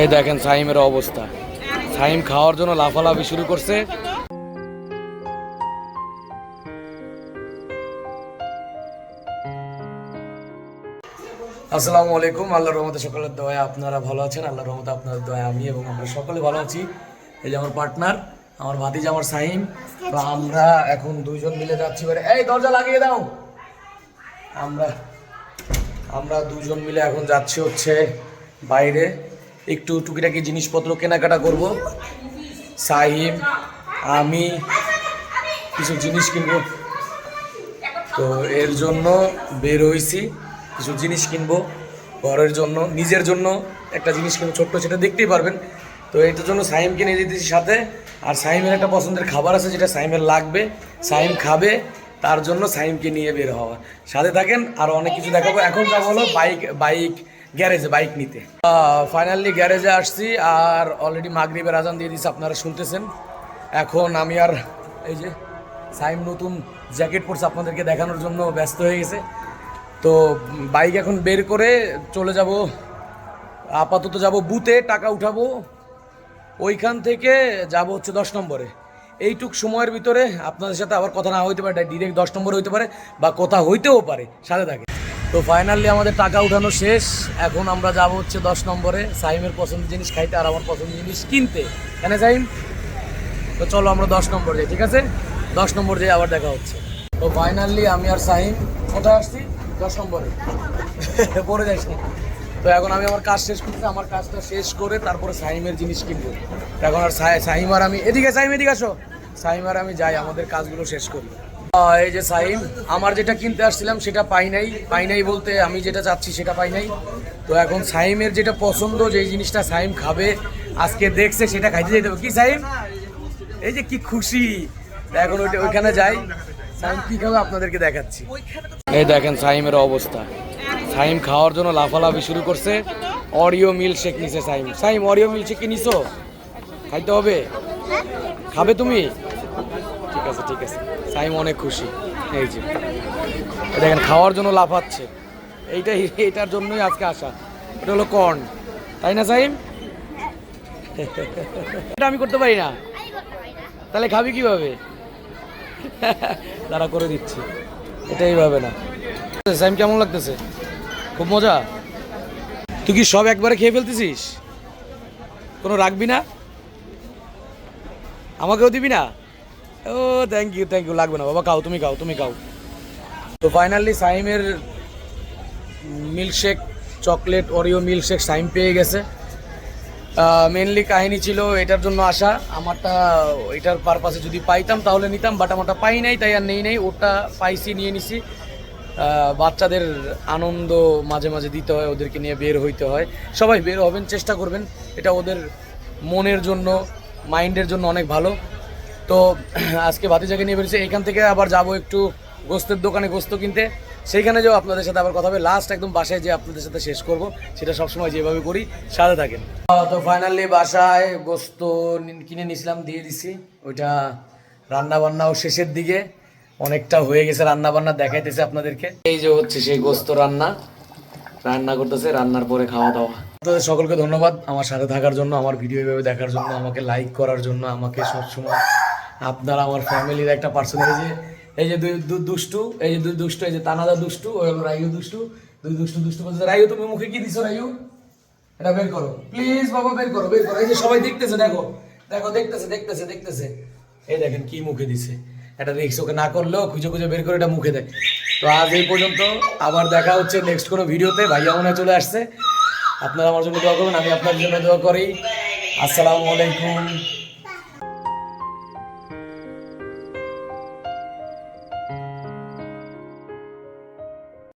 এই দেখেন সাইমের অবস্থা। সাইম খাওয়ার জন্য লাফালাফি শুরু করছে। আসসালামু আলাইকুম আল্লাহ রহমতে সকলের দয়া। আপনারা ভালো আছেন? আল্লাহ রহমতে আপনাদের দয়া। আমি এবং আমরা সকলে ভালো আছি। এই যে আমার পার্টনার আমার ভাতিজ, আমার সাইম। তো আমরা এখন দুইজন মিলে যাচ্ছি এবারে। এই, দরজা লাগিয়ে দাও। আমরা আমরা দুজন মিলে এখন যাচ্ছি হচ্ছে বাইরে। একটু টুকিটাকি জিনিসপত্র কেনাকাটা করব। সাহিম আমি কিছু জিনিস কিনবো। তো এর জন্য বের হয়েছি কিছু জিনিস কিনবো। ঘরের জন্য, নিজের জন্য একটা জিনিস কিনবো, ছোট্ট সেটা দেখতেই পারবেন। তো এটার জন্য সাইমকে নিয়ে যেতেছি সাথে। আর সাইমের একটা পছন্দের খাবার আছে, যেটা সাইমের লাগবে। সাইম খাবে, তার জন্য সাইমকে নিয়ে বের হওয়া। সাথে থাকেন, আর অনেক কিছু দেখাবো। এখন যাব হলো বাইক বাইক গ্যারেজে বাইক নিতে। ফাইনালি গ্যারেজে আসছি আর অলরেডি মাগরিবের আজান দিয়ে দিচ্ছে আপনারা শুনতেছেন। এখন আমি আর এই যে সাইম নতুন জ্যাকেট পরছে আপনাদেরকে দেখানোর জন্য ব্যস্ত হয়ে গেছে। তো বাইক এখন বের করে চলে যাব, আপাতত যাব বুথে, টাকা উঠাবো। ওইখান থেকে যাব হচ্ছে দশ নম্বরে। এইটুক সময়ের ভিতরে আপনাদের সাথে আবার কথা না হইতে পারে ডিরেক্ট দশ নম্বরে হইতে পারে বা কথা হইতেও পারে, সাথে থাকে তো ফাইনালি আমাদের টাকা উঠানো শেষ। এখন আমরা যাব হচ্ছে দশ নম্বরে সাইমের পছন্দের জিনিস খাইতে আর আমার পছন্দের জিনিস কিনতে। কেন সাইম? তো চলো আমরা দশ নম্বর যাই, ঠিক আছে? দশ নম্বর যাই আবার দেখা হচ্ছে। তো ফাইনালি আমি আর সাহিম কোথায় আসছি? দশ নম্বরে। পরে যাইস না তো এখন আমি আমার কাজ শেষ করতে আমার কাজটা শেষ করে তারপরে সাইমের জিনিস কিনবো। এখন আর সাহিম আর আমি এদিকে সাইম, এদিকে আসো। সাহিম আর আমি যাই, আমাদের কাজগুলো শেষ করি। এই যে সাহিম আমার যেটা কিনতে আসছিলাম সেটা পাই নাই। পাই নাই বলতে আমি যেটা চাচ্ছি সেটা পাই নাই। তো এখন সাহিমের যেটা পছন্দ যে জিনিসটা সাহিম খাবে, আজকে দেখছে, সেটা খাইতে যেতে হবে। কি সাহিম এই যে কি খুশি। এখন ওইটা ওইখানে যাই। সাইম, কি খাবে আপনাদেরকে দেখাচ্ছি। এই দেখেন সাইমের অবস্থা। সাইম খাওয়ার জন্য লাফালাফি শুরু করছে। অরিও মিল শেক নিছে Saim. Saim Oreo milk shake কি নিছো? খাইতে হবে? খাবে তুমি? আছে, ঠিক আছে। সাইম অনেক খুশি। এই যে। দেখেন, খাওয়ার জন্য লাফাচ্ছে। এইটাই এইটার জন্যই আজকে আসা। এটা হলো কর্ন। তাই না, সাইম? এটা আমি করতে পারি না। তাহলে খাবি কীভাবে? তারা করে দিচ্ছি। এটাই ভাবে না। সাইম, কেমন লাগতেছে? খুব মজা? তুই কি সব একবারে খেয়ে ফেলতেছিস? কোনো রাখবি না? আমাকেও দিবি না? ও থ্যাংক ইউ থ্যাংক ইউ লাগবে না, বাবা, খাও, তুমি খাও তুমি খাও। তো finally সাইমের milkshake chocolate Oreo milkshake Saim পেয়ে গেছে। মেনলি কাহিনী ছিল এটার জন্য আসা আমারটা, এটার পারপাসে যদি পাইতাম তাহলে নিতাম বাট আমারটা পাই নাই, তাই আর নেই নাই। ওটা পাইছি, নিয়ে নিছি। বাচ্চাদের আনন্দ মাঝে মাঝে দিতে হয়, ওদেরকে নিয়ে বের হইতে হয়। সবাই বের হবেন, চেষ্টা করবেন। এটা ওদের মনের জন্য, মাইন্ডের জন্য অনেক ভালো। তো, আজকে ভাতিজাকে নিয়ে বেরিয়েছে, এখান থেকে আবার যাব একটু গোস্তের দোকানে গোস্ত কিনতে। সেইখানে যাও, আপনাদের সাথে আবার কথা হবে। লাস্ট একদম বাসায় যে আপনাদের সাথে শেষ করব। সেটা সবসময় যেভাবে করি, সাথে থাকেন। তো ফাইনালি বাসায় গোস্ত কিনে নিয়েছিলাম, দিয়ে দিছি। ওইটা রান্না বান্নাও শেষের দিকে। অনেকটা হয়ে গেছে রান্না বান্না দেখাইতেছে আপনাদেরকে। এই যে হচ্ছে সেই গোস্ত রান্না। রান্না করতেছে, রান্নার পরে খাওয়া দাওয়া। আপনাদের সকলকে ধন্যবাদ আমার সাথে থাকার জন্য, আমার ভিডিও এভাবে দেখার জন্য, আমাকে লাইক করার জন্য, আমাকে সবসময় আপনারা আমার ফ্যামিলির একটা পার্সন এই যে দুই দুষ্টু, এই যে দুই দুষ্টু, এই যে তানাদা দুষ্টু, ওই হলো রাইও দুষ্টু। দুই দুষ্টু দুষ্টু বলছে রাইও তুমি মুখে কি দিছো রাইও এটা বের করো। প্লিজ বাবা, বের করো বের করো। এই যে সবাই দেখতেছে, দেখো দেখো, দেখতেছে দেখতেছে দেখতেছে। এই দেখেন কি মুখে দিছে। এটা রিক্স ওকে না করলেও খুঁজে খুঁজে বের করে এটা মুখে দেয়। তো আজ এই পর্যন্ত, আবার দেখা হচ্ছে নেক্সট কোনো ভিডিওতে। ভাইয়া মনে চলে আসছে। আপনারা আমার জন্য দোয়া করবেন, আমি আপনার জন্য দোয়া করি। আসসালামু আলাইকুম।